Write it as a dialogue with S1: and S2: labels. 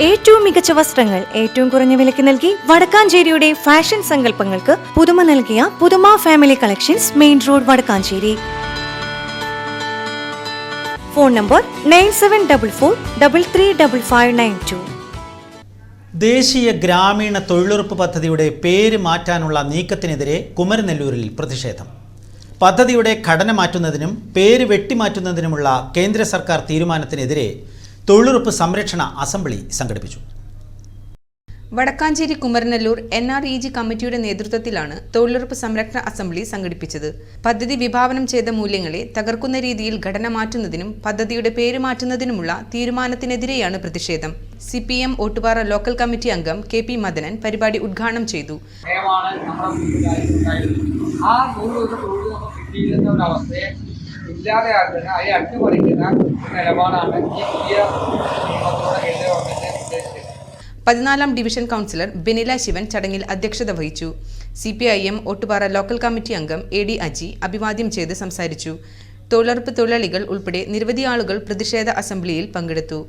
S1: ഏറ്റവും മികച്ച വസ്ത്രങ്ങൾ ഏറ്റവും കുറഞ്ഞ വിലയ്ക്ക് നൽകി വടക്കാഞ്ചേരിയുടെ ഫാഷൻ സങ്കല്പങ്ങൾക്ക് പുതുമ നൽകിയ പുതുമ family collections main road Vadakkanchery. Phone number nine seven double four double three double five nine two.
S2: ദേശീയ ഗ്രാമീണ തൊഴിലുറപ്പ് പദ്ധതിയുടെ പേര് മാറ്റാനുള്ള നീക്കത്തിനെതിരെ കുമരനെല്ലൂരിൽ പ്രതിഷേധം. പദ്ധതിയുടെ ഘടന മാറ്റുന്നതിനും പേര് വെട്ടിമാറ്റുന്നതിനുമുള്ള കേന്ദ്ര സർക്കാർ തീരുമാനത്തിനെതിരെ തൊഴിലുറപ്പ് സംരക്ഷണ അസംബ്ലി സംഘടിപ്പിച്ചു.
S3: Vadakkanchery Kumaranallur N R E G കമ്മിറ്റിയുടെ നേതൃത്വത്തിലാണ് തൊഴിലുറപ്പ് സംരക്ഷണ അസംബ്ലി സംഘടിപ്പിച്ചത്. പദ്ധതി വിഭാവനം ചെയ്ത മൂല്യങ്ങളെ തകർക്കുന്ന രീതിയിൽ ഘടന മാറ്റുന്നതിനും പദ്ധതിയുടെ പേര് മാറ്റുന്നതിനുമുള്ള തീരുമാനത്തിനെതിരെയാണ് പ്രതിഷേധം. C P M Ottupara local committee അംഗം കെ പി മദനൻ പരിപാടി ഉദ്ഘാടനം ചെയ്തു.
S4: ആ ഇല്ലാതെയാക്കുന്ന അതിനെ അട്ടിമറിക്കുന്ന നിലപാടാണ്
S3: പതിനാലാം ഡിവിഷൻ കൗൺസിലർ ബെനില ശിവൻ ചടങ്ങിൽ അധ്യക്ഷത വഹിച്ചു. C P I M Ottupara local committee അംഗം എ ഡി അജി അഭിവാദ്യം ചെയ്ത് സംസാരിച്ചു. തൊഴിലുറപ്പ് തൊഴിലാളികൾ ഉൾപ്പെടെ നിരവധി ആളുകൾ പ്രതിഷേധ അസംബ്ലിയിൽ പങ്കെടുത്തു.